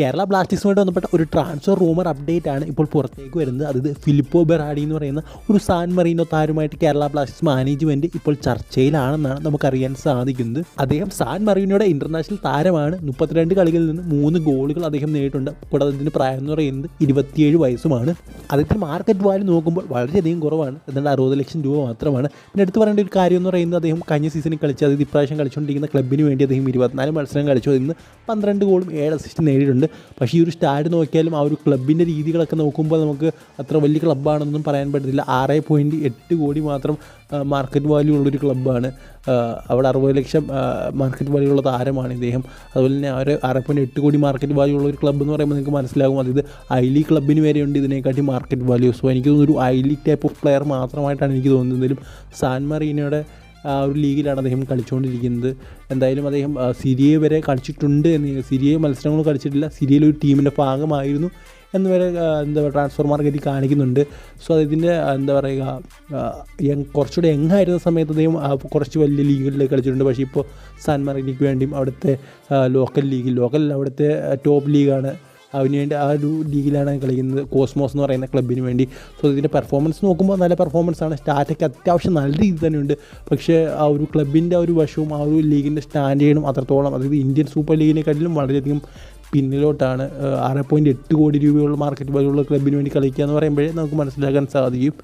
കേരള ബ്ലാസ്റ്റേഴ്സുമായിട്ട് ബന്ധപ്പെട്ട ഒരു transfer rumour update ആണ് ഇപ്പോൾ പുറത്തേക്ക് വരുന്നത്. അതായത് ഫിലിപ്പോ ബെറാഡി എന്ന് പറയുന്ന ഒരു സാൻ മറീനോ താരമായിട്ട് കേരള ബ്ലാസ്റ്റേഴ്സ് മാനേജ്മെന്റ് ഇപ്പോൾ ചർച്ചയിലാണെന്നാണ് നമുക്കറിയാൻ സാധിക്കുന്നത്. അദ്ദേഹം സാൻ മറീനോയുടെ ഇന്റർനാഷണൽ താരമാണ്. മുപ്പത്തിരണ്ട് കളികളിൽ നിന്ന് മൂന്ന് ഗോളുകൾ അദ്ദേഹം നേടിയിട്ടുണ്ട്. കൂടാതെ അതിന്റെ പ്രായം എന്ന് പറയുന്നത് ഇരുപത്തിയേഴ് വയസ്സുമാണ്. അദ്ദേഹത്തിന് മാർക്കറ്റ് വാല്യൂ നോക്കുമ്പോൾ വളരെയധികം കുറവാണ്. എന്നാൽ അറുപത് ലക്ഷം രൂപ മാത്രമാണ്. പിന്നെ എടുത്തു പറയേണ്ട ഒരു കാര്യം എന്ന് പറയുന്നത് അദ്ദേഹം കഴിഞ്ഞ സീസണിൽ കളിച്ച് അതായത് ഇപ്രാവശ്യം കളിച്ചുകൊണ്ടിരിക്കുന്ന ക്ലബിന് വേണ്ടി അദ്ദേഹം ഇരുപത്തിനാല് മത്സരം കളിച്ചു. നിന്ന് പന്ത്രണ്ട് ഗോളും ഏഴ് അസിസ്റ്റ് നേടിയിട്ടുണ്ട്. പക്ഷേ ഈ ഒരു സ്റ്റാഡ് നോക്കിയാലും ആ ഒരു ക്ലബിന്റെ രീതികളൊക്കെ നോക്കുമ്പോൾ നമുക്ക് അത്ര വലിയ ക്ലബ്ബാണെന്നൊന്നും പറയാൻ പറ്റത്തില്ല. ആറ് പോയിന്റ് എട്ട് കോടി മാത്രം മാർക്കറ്റ് വാല്യൂ ഉള്ളൊരു ക്ലബ്ബാണ് അവിടെ അറുപത് ലക്ഷം മാർക്കറ്റ് വാല്യൂ ഉള്ള താരമാണ് ഇദ്ദേഹം. അതുപോലെ തന്നെ ഒരു ആറ് പോയിന്റ് എട്ട് കോടി മാർക്കറ്റ് വാല്യൂ ഉള്ള ഒരു ക്ലബ്ബ് എന്ന് പറയുമ്പോൾ നിങ്ങൾക്ക് മനസ്സിലാകും. അതായത് ഐ ലീഗ് ക്ലബിന് വരെയുണ്ട് ഇതിനെക്കാട്ടി മാർക്കറ്റ് വാല്യൂ സോ എനിക്ക് തോന്നുന്നു ഒരു I League type of player മാത്രമായിട്ടാണ് എനിക്ക് തോന്നുന്നത് എന്തായാലും സാൻ മറീനയുടെ ഒരു ലീഗിലാണ് അദ്ദേഹം കളിച്ചുകൊണ്ടിരിക്കുന്നത് എന്തായാലും അദ്ദേഹം സിരിയെ വരെ കളിച്ചിട്ടുണ്ട് എന്ന് സിരിയെ മത്സരങ്ങൾ കളിച്ചിട്ടില്ല. സിരിയയിൽ ഒരു ടീമിന്റെ ഭാഗമായിരുന്നു എന്ന് വരെ എന്താ പറയുക ട്രാൻസ്ഫർ മാർക്കറ്റിൽ കാണിക്കുന്നുണ്ട്. സോ അതിന്റെ എന്താ പറയുക യങ് കുറച്ചുകൂടെ യങ് ആയിരുന്ന സമയത്ത് അദ്ദേഹം കുറച്ച് വലിയ ലീഗുകളിൽ കളിച്ചിട്ടുണ്ട്. പക്ഷേ ഇപ്പോൾ സാൻ മറീനയ്ക്ക് വേണ്ടിയും അവിടുത്തെ ലോക്കൽ ലീഗിൽ ലോക്കൽ അവിടുത്തെ ടോപ്പ് ലീഗാണ് അതിന് വേണ്ടി ആ ഒരു ലീഗിലാണ് കളിക്കുന്നത്. കോസ്മോസ് എന്ന് പറയുന്ന ക്ലബിന് വേണ്ടി. സോ ഇതിന്റെ പെർഫോമൻസ് നോക്കുമ്പോൾ നല്ല പെർഫോമൻസ് ആണ്. സ്റ്റാറ്റൊക്കെ അത്യാവശ്യം നല്ല രീതിയിൽ തന്നെയുണ്ട് പക്ഷേ ആ ഒരു ക്ലബിന്റെ ആ ഒരു വശവും ആ ഒരു ലീഗിന്റെ സ്റ്റാൻഡേർഡും അത്രത്തോളം അതായത് ഇന്ത്യൻ സൂപ്പർ ലീഗിനെക്കാട്ടിലും വളരെയധികം പിന്നിലോട്ടാണ്. ആറ് പോയിന്റ് എട്ട് കോടി രൂപയുള്ള മാർക്കറ്റ് വാല്യുള്ള ക്ലബിന് വേണ്ടി കളിക്കുക എന്ന് പറയുമ്പോഴേ നമുക്ക് മനസ്സിലാക്കാൻ സാധിക്കും.